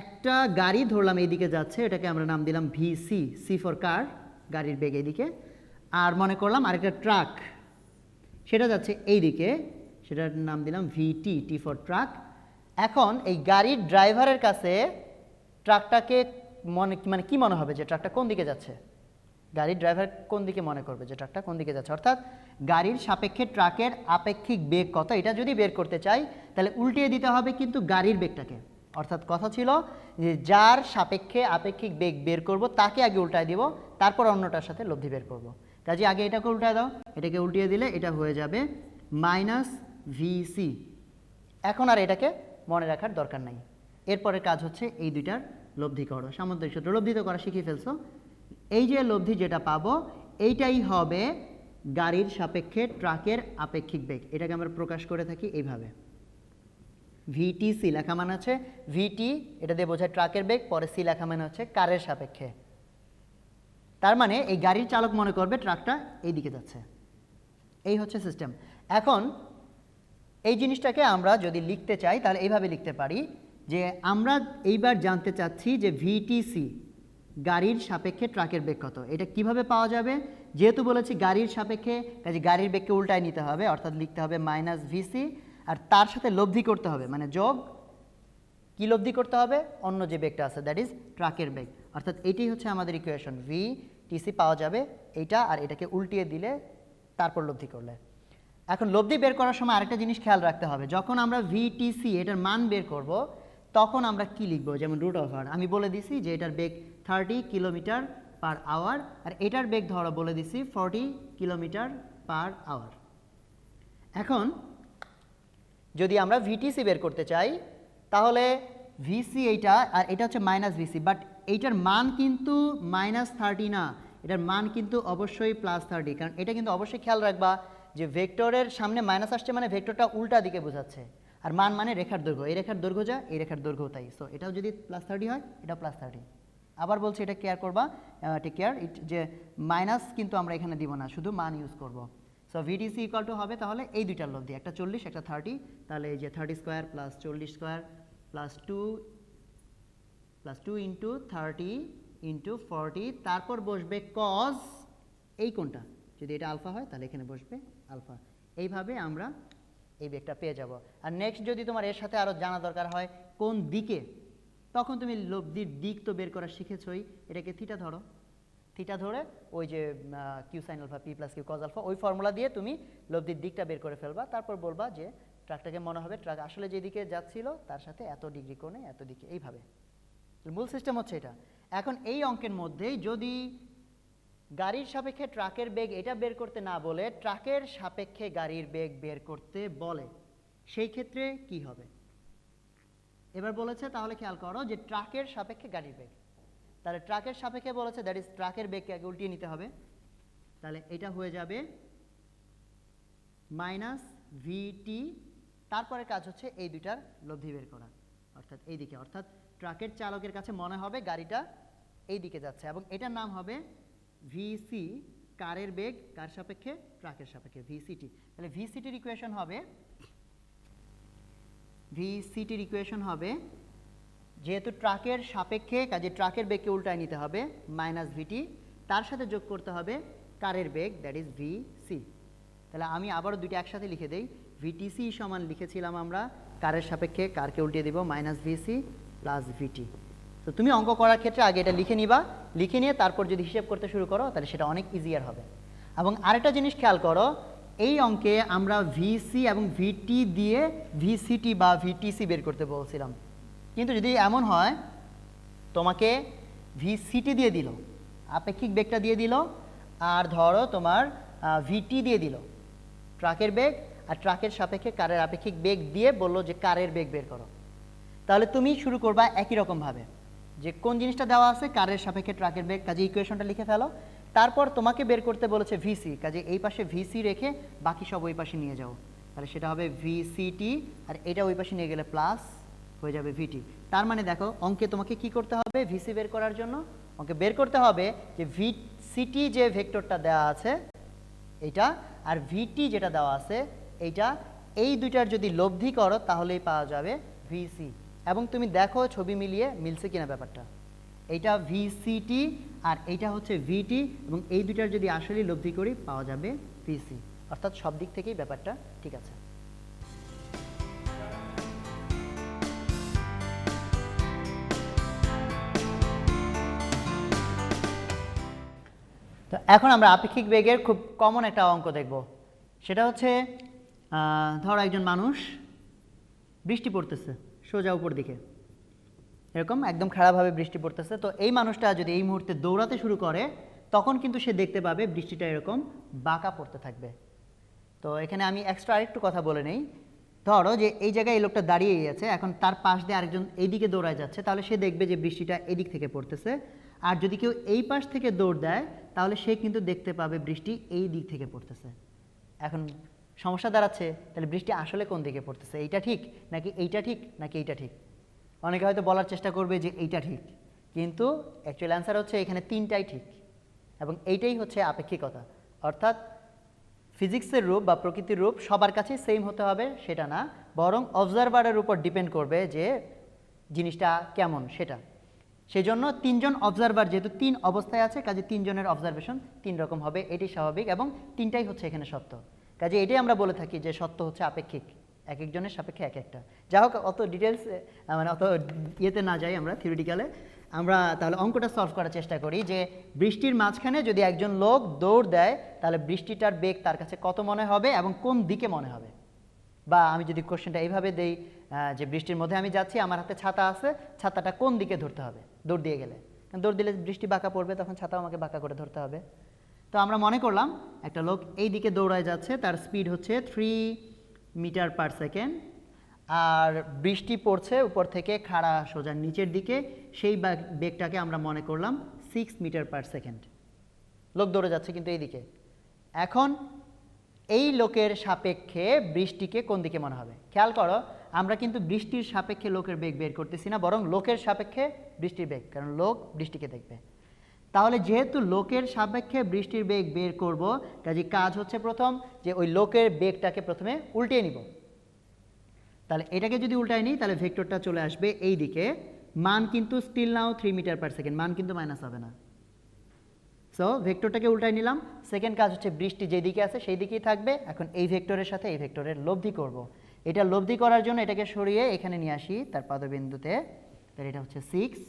একটা গাড়ি ধরলাম এইদিকে যাচ্ছে, এটাকে আমরা নাম দিলাম ভিসি সি ফর কার গাড়ির বেগ এইদিকে। আর মনে করলাম আরেকটা ট্রাক, সেটা যাচ্ছে এইদিকে, সেটার নাম দিলাম ভিটি টি ফর ট্রাক এখন এই গাড়ির ড্রাইভারের কাছে ট্রাকটাকে মনে মানে কি মনে হবে যে ট্রাকটা কোন দিকে যাচ্ছে? গাড়ির ড্রাইভার কোন দিকে মনে করবে যে ট্রাকটা কোন দিকে যাচ্ছে? অর্থাৎ গাড়ির সাপেক্ষে ট্রাকের আপেক্ষিক বেগ কত, এটা যদি বের করতে চাই, তাহলে উল্টিয়ে দিতে হবে কিন্তু গাড়ির বেগটাকে। অর্থাৎ কথা ছিল যে যার সাপেক্ষে আপেক্ষিক বেগ বের করব, তাকে আগে উল্টায় দিব, তারপর অন্যটার সাথে লব্ধি বের করব। কাজে আগে এটাকে উল্টায় দাও। এটাকে উল্টিয়ে দিলে এটা হয়ে যাবে মাইনাস ভিসি। এখন আর এটাকে মনে রাখার দরকার নাই। এরপরের কাজ হচ্ছে এই দুইটার লব্ধি করো। সামুদ্রিক সূত্র লব্ধি তো করা শিখিয়ে ফেলছো। এই যে লব্ধি যেটা পাবো, এইটাই হবে গাড়ির সাপেক্ষে ট্রাকের আপেক্ষিক বেগ। এটাকে আমরা প্রকাশ করে থাকি এইভাবে। ভিটিসি লেখা মানে হচ্ছে ভিটি এটা দিয়ে বোঝায় ট্রাকের বেগ, পরে সি লেখা মানে হচ্ছে কারের সাপেক্ষে। তার মানে এই গাড়ির চালক মনে করবে ট্রাকটা এই দিকে যাচ্ছে। এই হচ্ছে সিস্টেম এখন এই জিনিসটাকে আমরা যদি লিখতে চাই, তাহলে এইভাবে লিখতে পারি যে আমরা এইবার জানতে চাচ্ছি যে ভিটিসি গাড়ির সাপেক্ষে ট্রাকের বেগ কত। এটা কীভাবে পাওয়া যাবে? যেহেতু বলেছি গাড়ির সাপেক্ষে, কাজে গাড়ির বেগকে উল্টায় নিতে হবে, অর্থাৎ লিখতে হবে মাইনাস ভিসি আর তার সাথে লব্ধি করতে হবে। মানে যোগ, কি লব্ধি করতে হবে? অন্য যে বেগটা আছে দ্যাট ইজ ট্রাকের বেগ। অর্থাৎ এটাই হচ্ছে আমাদের ইকুয়েশন ভি টিসি পাওয়া যাবে এইটা আর এটাকে উল্টিয়ে দিলে তারপর লব্ধি করলে। এখন লব্ধি বের করার সময় আরেকটা জিনিস খেয়াল রাখতে হবে। যখন আমরা ভিটিসি এটার মান বের করব, তখন আমরা কি লিখব? যেমন রুট আর আমি বলে দিছি যে এটার বেগ থার্টি কিলোমিটার পার আওয়ার আর এটার বেগ ধরো, বলে দিছি ফর্টি কিলোমিটার পার আওয়ার এখন যদি আমরা ভিটিসি বের করতে চাই, তাহলে ভিসি এইটা, আর এটা হচ্ছে মাইনাস ভিসি বাট এইটার মান কিন্তু মাইনাস থার্টি না। এটার মান কিন্তু অবশ্যই প্লাস থার্টি কারণ এটা কিন্তু অবশ্যই খেয়াল রাখবা যে ভেক্টরের সামনে মাইনাস আসছে মানে ভেক্টরটা উল্টা দিকে বোঝাচ্ছে। আর মান মানে রেখার দৈর্ঘ্য, এই রেখার দৈর্ঘ্য যা, এই রেখার দৈর্ঘ্য তাই। সো এটাও যদি প্লাস থার্টি হয়, এটা প্লাস থার্টি আবার বলছি এটা কেয়ার করবা টেক কেয়ার ইট যে মাইনাস কিন্তু আমরা এখানে দিব না, শুধু মান ইউজ করব। সো ভিডিসি ইকুয়াল টু হবে তাহলে এই দুইটার লব্ধি, একটা চল্লিশ, একটা থার্টি তাহলে এই যে থার্টি স্কোয়ার প্লাস চল্লিশ square plus two plus two into thirty into forty তারপর বসবে কজ এই কোনটা যদি এটা আলফা হয়, তাহলে এখানে বসবে আলফা এইভাবে আমরা এই বেগটা পেয়ে যাব। আর নেক্সট যদি তোমার এর সাথে আরও জানা দরকার হয়, কোন দিকে? তখন তুমি লব্ধির দিক তো বের করা শিখেছই। এটাকে থিটা ধরো। থিটা ধরে ওই যে Q sine alpha P plus Q cos alpha ওই ফর্মুলা দিয়ে তুমি লব্ধির দিকটা বের করে ফেলবা। তারপর বলবা যে ট্রাকটাকে মনে হবে, ট্রাক আসলে যেদিকে যাচ্ছিল, তার সাথে এত ডিগ্রি কোণে এত দিকে, এইভাবে। মূল সিস্টেম হচ্ছে এটা। এখন এই অঙ্কের মধ্যেই যদি গাড়ির সাপেক্ষে ট্রাকের বেগ এটা বের করতে না বলে, ট্রাকের সাপেক্ষে গাড়ির বেগ বের করতে বলে, সেই ক্ষেত্রে কি হবে? এবার বলেছে তাহলে খেয়াল করো যে ট্রাকের সাপেক্ষে গাড়ির বেগ। তাহলে ট্রাকের সাপেক্ষে বলেছে দ্যাট ইজ ট্রাকের বেগকে আগে উল্টিয়ে নিতে হবে। তাহলে এটা হয়ে যাবে মাইনাস ভিটি তারপরে কাজ হচ্ছে এই দুইটার লব্ধি বের করা। অর্থাৎ এই দিকে, অর্থাৎ ট্রাকের চালকের কাছে মনে হবে গাড়িটা এই দিকে যাচ্ছে, এবং এটার নাম হবে ভিসি কারের বেগ, কার সাপেক্ষে? ট্রাকের সাপেক্ষে ভিসিটি তাহলে ভিসিটির ইকুয়েশন হবে ভিসিটির ইকুয়েশন হবে যেহেতু ট্রাকের সাপেক্ষে, কাজে ট্রাকের বেগকে উল্টায় নিতে হবে মাইনাস ভিটি তার সাথে যোগ করতে হবে কারের বেগ দ্যাট ইজ ভি সি তাহলে আমি আবারও দুইটা একসাথে লিখে দেই ভিটিসি সমান লিখেছিলাম আমরা, কারের সাপেক্ষে কারকে উল্টিয়ে দিব মাইনাস ভিসি প্লাস ভিটি তো তুমি অঙ্ক করার ক্ষেত্রে আগে এটা লিখে নিবা, লিখে নিয়ে তারপর যদি হিসেব করতে শুরু করো, তাহলে সেটা অনেক ইজিয়ার হবে। এবং আরেকটা জিনিস খেয়াল করো, এই অঙ্কে আমরা ভিসি এবং ভিটি দিয়ে ভিসিটি বা ভিটিসি বের করতে বলছিলাম। কিন্তু যদি এমন হয়, তোমাকে ভিসিটি দিয়ে দিল, আপেক্ষিক বেগটা দিয়ে দিল, আর ধরো তোমার ভিটি দিয়ে দিল, ট্রাকের বেগ, আর ট্রাকের সাপেক্ষে কারের আপেক্ষিক বেগ দিয়ে বলল যে কারের বেগ বের করো। তাহলে তুমি শুরু করবা একই রকমভাবে যে কোন জিনিসটা দেওয়া আছে কারের সাপেক্ষে ট্রাকের বেগ, কাজে ইকুয়েশনটা লিখে ফেলো, তারপর তোমাকে বের করতে বলেছে ভিসি কাজে এই পাশে ভিসি রেখে বাকি সব ওই পাশে নিয়ে যাও। তাহলে সেটা হবে ভিসিটি আর এটা ওই পাশে নিয়ে গেলে প্লাস হয়ে যাবে ভিটি তার মানে দেখো, অঙ্কে তোমাকে কি করতে হবে? ভিসি বের করার জন্য অঙ্কে বের করতে হবে যে ভি সিটি যে ভেক্টরটা দেওয়া আছে, এইটা, আর ভিটি যেটা দেওয়া আছে, এইটা, এই দুইটার যদি লব্ধি করো, তাহলেই পাওয়া যাবে ভিসি এবং তুমি দেখো ছবি মিলিয়ে মিলছে কিনা ব্যাপারটা। এইটা ভিসিটি আর এইটা হচ্ছে ভিটি এবং এই দুইটার যদি আসলেই লব্ধি করি, পাওয়া যাবে ভিসি অর্থাৎ সব দিক থেকেই ব্যাপারটা ঠিক আছে। তো এখন আমরা আপেক্ষিক বেগের খুব কমন একটা অঙ্ক দেখব। সেটা হচ্ছে ধরো একজন মানুষ বৃষ্টি পড়তেছে সোজা উপর দিকে। এরকম একদম খারাপভাবে বৃষ্টি পড়তেছে। তো এই মানুষটা যদি এই মুহূর্তে দৌড়াতে শুরু করে, তখন কিন্তু সে দেখতে পাবে বৃষ্টিটা এরকম বাঁকা পড়তে থাকবে। তো এখানে আমি এক্সট্রা আরেকটু কথা বলে নেই। ধরো যে এই জায়গায় এই লোকটা দাঁড়িয়েই আছে, এখন তার পাশ দিয়ে আরেকজন এইদিকে দৌড়ায় যাচ্ছে, তাহলে সে দেখবে যে বৃষ্টিটা এদিক থেকে পড়তেছে। আর যদি কেউ এই পাশ থেকে দৌড় দেয়, তাহলে সে কিন্তু দেখতে পাবে বৃষ্টি এই দিক থেকে পড়তেছে। এখন সমস্যা দাঁড়াচ্ছে, তাহলে বৃষ্টি আসলে কোন দিকে পড়তেছে? এইটা ঠিক নাকি এইটা ঠিক নাকি এইটা ঠিক? অনেকে হয়তো বলার চেষ্টা করবে যে এইটা ঠিক, কিন্তু অ্যাকচুয়াল অ্যান্সার হচ্ছে এখানে তিনটাই ঠিক। এবং এইটাই হচ্ছে আপেক্ষিকতা। অর্থাৎ ফিজিক্সের রূপ বা প্রকৃতির রূপ সবার কাছে সেম হতে হবে, সেটা না। বরং অবজারভারের উপর ডিপেন্ড করবে যে জিনিসটা কেমন সেটা। সেই জন্য তিনজন অবজারভার যেহেতু তিন অবস্থায় আছে, কাজে তিনজনের অবজারভেশন তিন রকম হবে, এটি স্বাভাবিক এবং তিনটাই হচ্ছে এখানে সত্য। কাজে এটাই আমরা বলে থাকি যে সত্য হচ্ছে আপেক্ষিক, এক একজনের সাপেক্ষে এক একটা। যা হোক অত ডিটেলস মানে অত ইয়েতে না যাই আমরা থিওরিটিক্যালে আমরা তাহলে অঙ্কটা সলভ করার চেষ্টা করি যে বৃষ্টির মাঝখানে যদি একজন লোক দৌড় দেয়, তাহলে বৃষ্টিটার বেগ তার কাছে কত মনে হবে এবং কোন দিকে মনে হবে? বা আমি যদি কোশ্চেনটা এইভাবে দেই যে বৃষ্টির মধ্যে আমি যাচ্ছি, আমার হাতে ছাতা আছে, ছাতাটা কোন দিকে ধরতে হবে? দৌড় দিয়ে গেলে। দৌড় দিলে বৃষ্টি বাঁকা পড়বে, তখন ছাতাও আমাকে বাঁকা করে ধরতে হবে। তো আমরা মনে করলাম, একটা লোক এই দিকে দৌড়ায় যাচ্ছে, তার স্পিড হচ্ছে থ্রি মিটার পার সেকেন্ড আর বৃষ্টি পড়ছে উপর থেকে খাড়া সোজা নিচের দিকে সেই বেগটাকে আমরা মনে করলাম সিক্স মিটার পার সেকেন্ড লোক দৌড়ে যাচ্ছে কিন্তু এই দিকে এখন এই লোকের সাপেক্ষে বৃষ্টিকে কোন দিকে মনে হবে? খেয়াল করো, আমরা কিন্তু বৃষ্টির সাপেক্ষে লোকের বেগ বের করতেছি না, বরং লোকের সাপেক্ষে বৃষ্টির বেগ কারণ লোক বৃষ্টিকে দেখবে। তাহলে যেহেতু লোকের সাপেক্ষে বৃষ্টির বেগ বের করব, কাজে কাজ হচ্ছে প্রথম যে ওই লোকের বেগটাকে প্রথমে উল্টিয়ে নিব। তাহলে এটাকে যদি উল্টায় নিই, তাহলে ভেক্টরটা চলে আসবে এই দিকে মান কিন্তু still now three metre per second মান কিন্তু মাইনাস হবে না। সো ভেক্টরটাকে উল্টায় নিলাম। সেকেন্ড কাজ হচ্ছে বৃষ্টি যেদিকে আছে সেই দিকেই থাকবে। এখন এই ভেক্টরের সাথে এই ভেক্টরের লব্ধি করব। এটা লব্ধি করার জন্য এটাকে সরিয়ে এখানে নিয়ে আসি, তার পাদবিন্দুতে। তাহলে এটা হচ্ছে সিক্স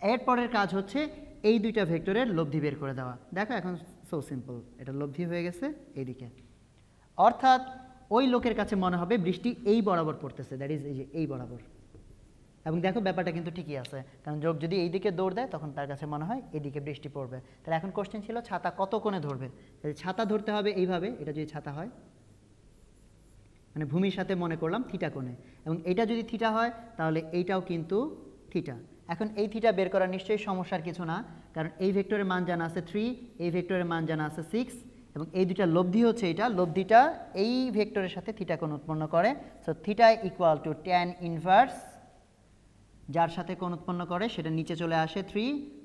এরপরের কাজ হচ্ছে এই দুইটা ভেক্টরের লব্ধি বের করে দেওয়া। দেখো এখন সো সিম্পল এটা লব্ধি হয়ে গেছে এইদিকে। অর্থাৎ ওই লোকের কাছে মনে হবে বৃষ্টি এই বরাবর পড়তেছে দ্যাট ইজ এই বরাবর। এবং দেখো ব্যাপারটা কিন্তু ঠিকই আছে। কারণ যোগ যদি এই দিকে দৌড় দেয়, তখন তার কাছে মনে হয় এদিকে বৃষ্টি পড়বে। তাহলে এখন কোশ্চেন ছিল, ছাতা কত কোণে ধরবে? ছাতা ধরতে হবে এইভাবে, এটা যদি ছাতা হয় মানে ভূমির সাথে মনে করলাম থিটা কোণে। এবং এটা যদি থিটা হয়, তাহলে এইটাও কিন্তু থিটা এখন এই থিটা বের করা নিশ্চয়ই সমস্যার কিছু না, কারণ এই ভেক্টরের মান জানা আছে থ্রি এই ভেক্টরের মান জানা আছে সিক্স এবং এই দুইটা লব্ধি হচ্ছে এটা, লব্ধিটা এই ভেক্টরের সাথে থিটা কোণ উৎপন্ন করে। So theta equal to tan inverse যার সাথে কোণ উৎপন্ন করে সেটা নিচে চলে আসে থ্রি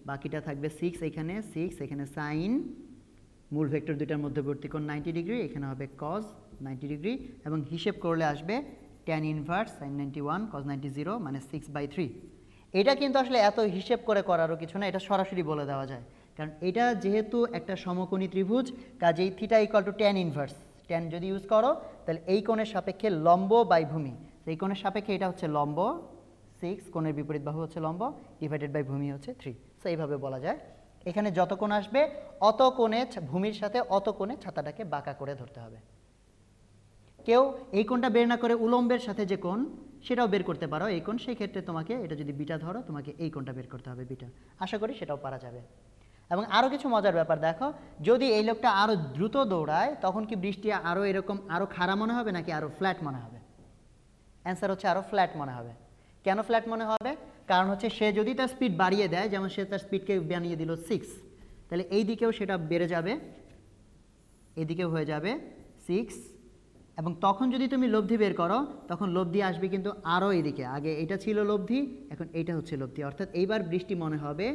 বাকিটা থাকবে সিক্স এখানে সিক্স এখানে সাইন মূল ভেক্টর দুইটার মধ্যবর্তী কোণ নাইনটি ডিগ্রি এখানে হবে কজ নাইনটি ডিগ্রি এবং হিসেব করলে আসবে tan inverse sine ninety one cos ninety zero মানে সিক্স বাই থ্রি এটা কিন্তু আসলে এত হিসেব করে করারও কিছু না, এটা সরাসরি বলে দেওয়া যায়। কারণ এটা যেহেতু একটা সমকোণী ত্রিভুজ, কাজেই theta equal to tan inverse tan যদি ইউজ করো, তাহলে এই কোণের সাপেক্ষে লম্ব বাই ভূমি। তো এই কোণের সাপেক্ষে এটা হচ্ছে লম্ব সিক্স কোণের বিপরীত বাহু হচ্ছে লম্ব ডিভাইডেড বাই ভূমি হচ্ছে থ্রি সো এইভাবে বলা যায়। এখানে যত কোণ আসবে, অত কোণে ভূমির সাথে অত কোণে ছাতাটাকে বাঁকা করে ধরতে হবে। কেউ এই কোণটা বের না করে উলম্বের সাথে যে কোণ, সেটাও বের করতে পারো এই কোণ। সেই ক্ষেত্রে তোমাকে এটা যদি বিটা ধরো, তোমাকে এই কোণটা বের করতে হবে বিটা। আশা করি সেটাও পারা যাবে। এবং আরও কিছু মজার ব্যাপার, দেখো, যদি এই লোকটা আরও দ্রুত দৌড়ায়, তখন কি বৃষ্টি আরও এরকম আরও খাড়া মনে হবে, নাকি আরও ফ্ল্যাট মনে হবে? অ্যান্সার হচ্ছে আরও ফ্ল্যাট মনে হবে। কেন ফ্ল্যাট মনে হবে? কারণ হচ্ছে সে যদি তার স্পিড বাড়িয়ে দেয়, যেমন সে তার স্পিডকে বানিয়ে দিল সিক্স তাহলে এই দিকেও সেটা বেড়ে যাবে এদিকেও হয়ে যাবে সিক্স এবং তখন যদি তুমি লব্ধি বের করো, তখন লব্ধি আসবে কিন্তু আরও এদিকে আগে এটা ছিল লব্ধি, এখন এইটা হচ্ছে লব্ধি। অর্থাৎ এইবার বৃষ্টি মনে হবে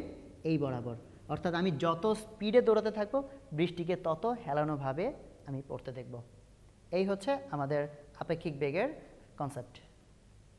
এই বরাবর। অর্থাৎ আমি যত স্পিডে দৌড়াতে থাকব, বৃষ্টিকে তত হেলানোভাবে আমি পড়তে দেখব। এই হচ্ছে আমাদের আপেক্ষিক বেগের কনসেপ্ট